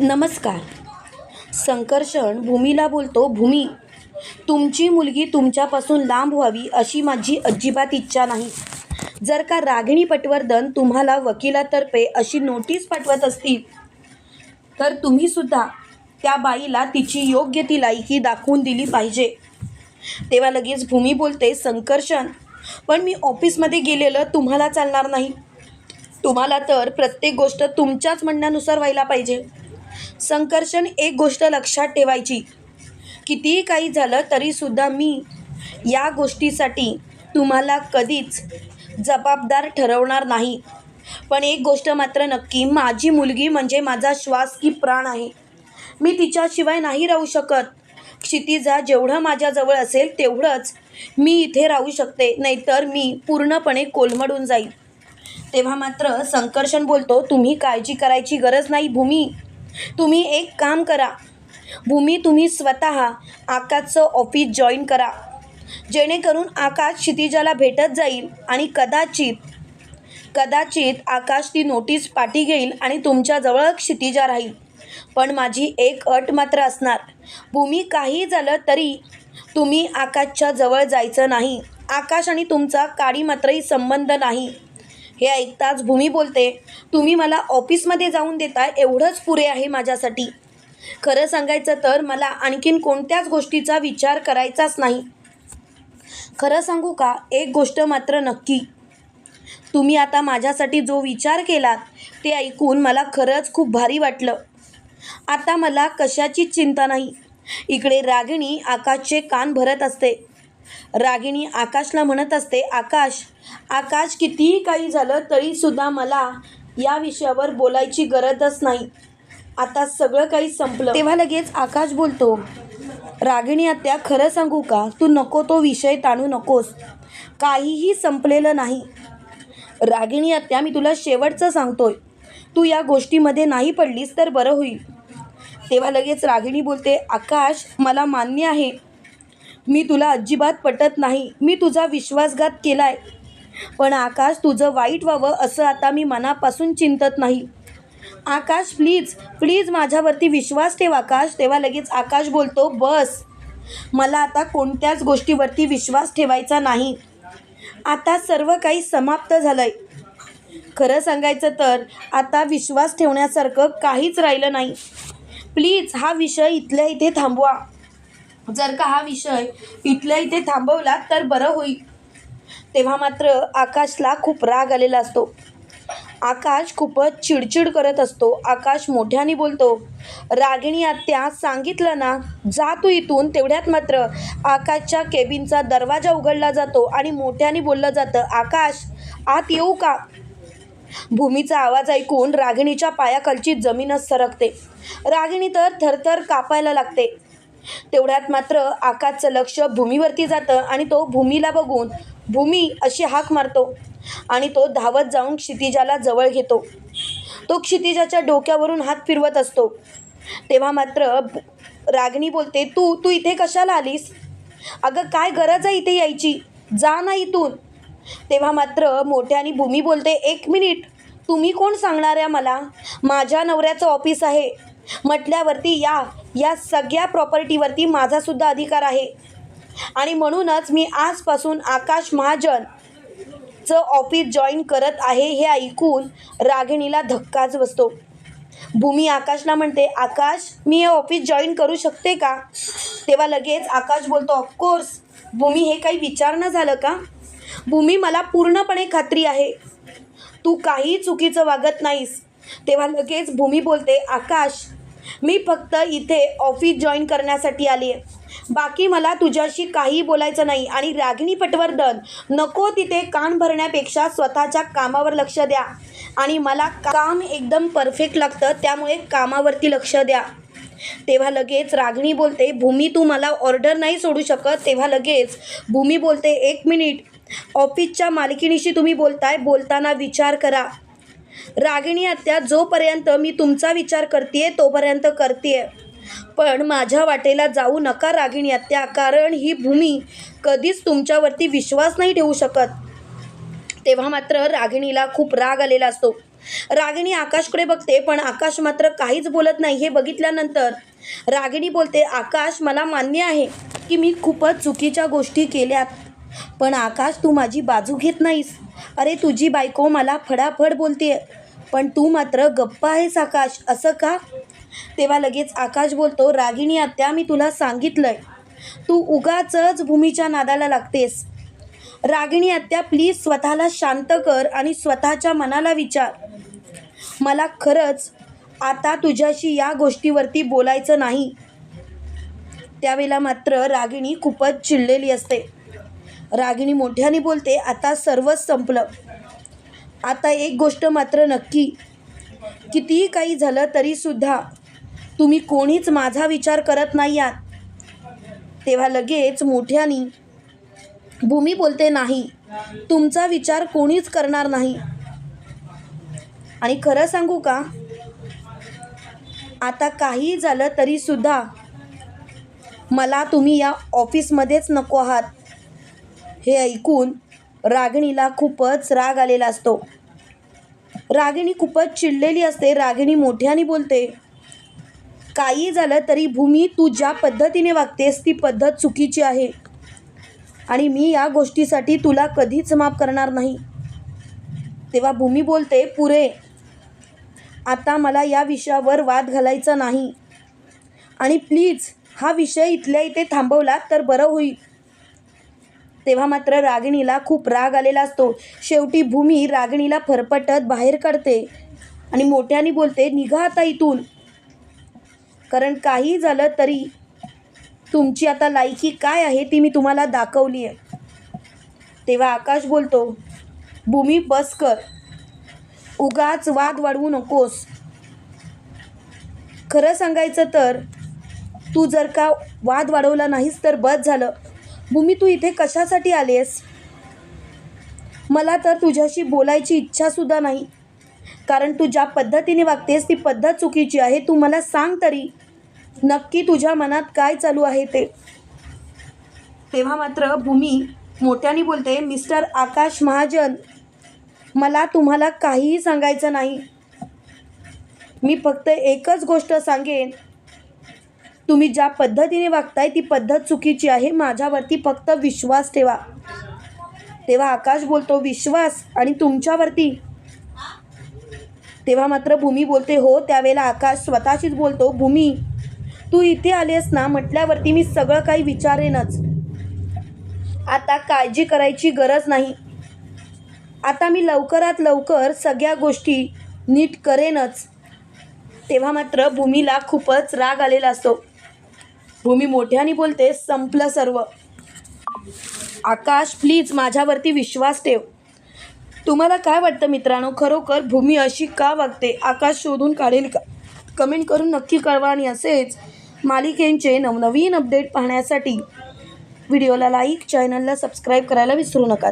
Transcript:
नमस्कार. संकर्षण भूमीला बोलतो भूमी तुमची मुलगी तुमच्यापासून लांब व्हावी अशी माझी अजिबात इच्छा नाही. जर का रागिणी पटवर्धन तुम्हाला वकिलातर्फे अशी नोटीस पाठवत असतील तर तुम्हीसुद्धा त्या बाईला तिची योग्य ती लायकी दाखवून दिली पाहिजे. तेव्हा लगेच भूमी बोलते संकर्षण पण मी ऑफिसमध्ये गेलेलं तुम्हाला चालणार नाही. तुम्हाला तर प्रत्येक गोष्ट तुमच्याच म्हणण्यानुसार व्हायला पाहिजे. संकर्षण एक गोष्ट लक्षात ठेवायची. कितीही काही झालं तरीसुद्धा मी या गोष्टीसाठी तुम्हाला कधीच जबाबदार ठरवणार नाही. पण एक गोष्ट मात्र नक्की माझी मुलगी म्हणजे माझा श्वास की प्राण आहे. मी तिच्याशिवाय नाही राहू शकत. क्षितिजा जेवढं माझ्याजवळ असेल तेवढंच मी इथे राहू शकते नाहीतर मी पूर्णपणे कोलमडून जाईल तेव्हा मात्र संकर्षण बोलतो तुम्ही काळजी करायची गरज नाही भूमी. तुम्ही एक काम करा. भूमी तुम्ही स्वतः आकाशचं ऑफिस जॉईन करा. जेणेकरून आकाश क्षितिजाला भेटत जाईल आणि कदाचित कदाचित आकाश ती नोटीस पाठी घेईल आणि तुमच्याजवळ क्षितिजा राहील. पण माझी एक अट मात्र असणार. भूमी काही झालं तरी तुम्ही आकाशच्या जवळ जायचं नाही. आकाश आणि तुमचा काडी मात्रही संबंध नाही. हे ऐकताच भूमी बोलते तुम्ही मला ऑफिसमध्ये जाऊन देताय एवढंच पुरे आहे माझ्यासाठी. खरं सांगायचं तर मला आणखीन कोणत्याच गोष्टीचा विचार करायचाच नाही. खरं सांगू का एक गोष्ट मात्र नक्की. तुम्ही आता माझ्यासाठी जो विचार केलात ते ऐकून मला खरंच खूप भारी वाटलं. आता मला कशाचीच चिंता नाही. इकडे रागिणी आकाशचे कान भरत असते. रागिणी आकाशला म्हणत असते आकाश आकाश कितीही काही झालं तरीसुद्धा मला या विषयावर बोलायची गरजच नाही. आता सगळं काही संपलं. तेव्हा लगेच आकाश बोलतो रागिणी आत्या खरं सांगू का? तू नको तो विषय ताणू नकोस. काहीही संपलेलं नाही. रागिणी आत्या मी तुला शेवटचं सांगतोय. तू या गोष्टीमध्ये नाही पडलीस तर बरं होईल. तेव्हा लगेच रागिणी बोलते आकाश मला मान्य आहे. मी तुला अजिबात पटत नाही. मी तुझा विश्वासघात केलाय. पण आकाश तुझं वाईट व्हावं असं आता मी मनापासून चिंतत नाही. आकाश प्लीज प्लीज माझ्यावरती विश्वास ठेव आकाश. तेव्हा लगेच आकाश बोलतो बस. मला आता कोणत्याच गोष्टीवरती विश्वास ठेवायचा नाही. आता सर्व काही समाप्त झालं आहे खरं सांगायचं तर आता विश्वास ठेवण्यासारखं काहीच राहिलं नाही. प्लीज हा विषय इथल्या इथे थांबवा. जर का हा विषय इथल्या इथे थांबवला तर बरं होईल. तेव्हा मात्र आकाशला खूप राग आलेला असतो. आकाश खूपच चिडचिड करत असतो. आकाश मोठ्याने बोलतो रागिणी आत्या सांगितलं ना जा तू इथून. तेवढ्यात मात्र आकाशच्या केबिनचा दरवाजा उघडला जातो आणि मोठ्याने बोललं जातं आकाश आत येऊ का? भूमीचा आवाज ऐकून रागिणीच्या पायाखालची जमीनच सरकते. रागिणी तर थरथर कापायला लागते. तेवढ्यात मात्र आकाशचं लक्ष भूमीवरती जातं आणि तो भूमीला बघून भूमी अशी हाक मारतो आणि तो धावत जाऊन क्षितिजाला जवळ घेतो. तो क्षितिजाच्या डोक्यावरून हात फिरवत असतो. तेव्हा मात्र रागणी रागिणी बोलते तू तू इथे कशाला आलीस? अगं काय गरज आहे इथे यायची? जा ना इथून. तेव्हा मात्र मोठ्याने भूमी बोलते एक मिनिट तुम्ही कोण सांगणार आहे मला? माझ्या नवऱ्याचं ऑफिस आहे. म्हटल्यावरती या या सगळ्या प्रॉपर्टीवरती माझासुद्धा अधिकार आहे. आणि म्हणूनच मी आजपासून आकाश महाजन चं ऑफिस जॉईन करत आहे हे ऐकून रागिणीला धक्काच बसतो. भूमी आकाशला म्हणते आकाश मी हे ऑफिस जॉईन करू शकते का? तेव्हा लगेच आकाश बोलतो ऑफकोर्स भूमी हे काही विचारणं झालं का? भूमी मला पूर्णपणे खात्री आहे. तू काही चुकीचं वागत नाहीस. तेव्हा लगेच भूमी बोलते आकाश मी फक्त इथे ऑफिस जॉईन करण्यासाठी आली आहे बाकी मला तुझ्याशी काही बोलायचं नाही आणि रागिणी पटवर्धन नको तिथे कान भरण्यापेक्षा स्वतःच्या कामावर लक्ष द्या. आणि मला काम एकदम परफेक्ट लागतं त्यामुळे कामावरती लक्ष द्या. तेव्हा लगेच रागिणी बोलते भूमी तू मला ऑर्डर नाही सोडू शकत. तेव्हा लगेच भूमी बोलते एक मिनिट ऑफिसच्या मालकिणीशी तुम्ही बोलताय बोलताना विचार करा. रागिणी आत्या जोपर्यंत मी तुमचा विचार करते तोपर्यंत करते पण माझ्या वाटेला जाऊ नका रागिणी आत्या कारण ही भूमी कधीच तुमच्यावरती विश्वास नाही ठेवू शकत. तेव्हा मात्र रागिणीला खूप राग आलेला असतो. रागिणी आकाशकडे बघते पण आकाश मात्र काहीच बोलत नाही. हे बघितल्यानंतर रागिणी बोलते आकाश मला मान्य आहे की मी खूपच चुकीच्या गोष्टी केल्यात पण आकाश तू माझी बाजू घेत नाहीस. अरे तुझी बायको मला फडाफड बोलते पण तू मात्र गप्प आहेस आकाश. असं का? तेव्हा लगेच आकाश बोलतो रागिणी आत्या मी तुला सांगितलंय. तू उगाचच भूमीच्या नादाला लागतेस. रागिणी आत्या प्लीज स्वतःला शांत कर आणि स्वतःच्या मनाला विचार. मला खरंच आता तुझ्याशी या गोष्टीवरती बोलायचं नाही. त्यावेळेला मात्र रागिणी खूपच चिडलेली असते. रागिणी मोठ्याने बोलते आता सर्वच संपलं. आता एक गोष्ट मात्र नक्की. कितीही काही झालं तरीसुद्धा तुम्ही कोणीच माझा विचार करत नाही आहात तेव्हा लगेच मोठ्यानी भूमी बोलते नाही. तुमचा विचार कोणीच करणार नाही. आणि खरं सांगू का? आता काही झालं तरीसुद्धा मला तुम्ही या ऑफिसमध्येच नको आहात. हे ऐकून रागिणीला खूपच राग आलेला असतो. रागिणी खूपच चिडलेली असते. रागिणी मोठ्याने बोलते काही झालं तरी भूमी तू ज्या पद्धतीने वागतेस ती पद्धत चुकीची आहे. आणि मी या गोष्टीसाठी तुला कधीच माफ करणार नाही. तेव्हा भूमी बोलते पुरे आता मला या विषयावर वाद घालायचा नाही. आणि प्लीज हा विषय इथल्या इथे थांबवला तर बरं होईल. तेव्हा मात्र रागिणीला खूप राग आलेला असतो. शेवटी भूमी रागिणीला फरफटत बाहेर काढते आणि मोठ्याने बोलते निघा आता इथून. कारण काही झालं तरी तुमची आता लायकी काय आहे ती मी तुम्हाला दाखवली आहे. तेव्हा आकाश बोलतो भूमी बस कर. उगाच वाद वाढवू नकोस. खरं सांगायचं तर तू जर का वाद वाढवला नाहीस तर बस झालं. भूमी तू इथे कशासाठी आलीस मला तर तुझ्याशी बोलायची इच्छासुद्धा नाही. कारण तू ज्या पद्धतीने वागतेस ती पद्धत चुकीची आहे. तू मला सांग तरी. नक्की तुझ्या मनात काय चालू आहे ते? तेव्हा मात्र भूमी मोठ्याने बोलते मिस्टर आकाश महाजन मला तुम्हाला काहीही सांगायचं नाही. मी फक्त एकच गोष्ट सांगेन. तुम्ही ज्या पद्धतीने वागताय ती पद्धत चुकीची आहे. माझ्यावरती फक्त विश्वास ठेवा. तेव्हा आकाश बोलतो विश्वास आणि तुमच्यावरती. तेव्हा मात्र भूमी बोलते हो त्यावेळेला आकाश स्वतःशीच बोलतो भूमी तू इथे आलीस ना म्हटल्यावरती मी सगळं काही विचारेनच. आता काळजी करायची गरज नाही. आता मी लवकरात लवकर सगळ्या गोष्टी नीट करेनच. तेव्हा मात्र भूमीला खूपच राग आलेला असतो. भूमी मोठ्याने बोलते संपलं सर्व. आकाश प्लीज माझ्यावरती विश्वास ठेव. तुम्हाला काय वाटतं मित्रांनो? खरोखर भूमी अशी का वागते? आकाश शोधून काढेल का? कमेंट करून नक्की कळवा आणि असेच मालिकेंचे नवनवीन अपडेट पाहण्यासाठी व्हिडिओला लाईक चॅनलला सबस्क्राईब करायला विसरू नका.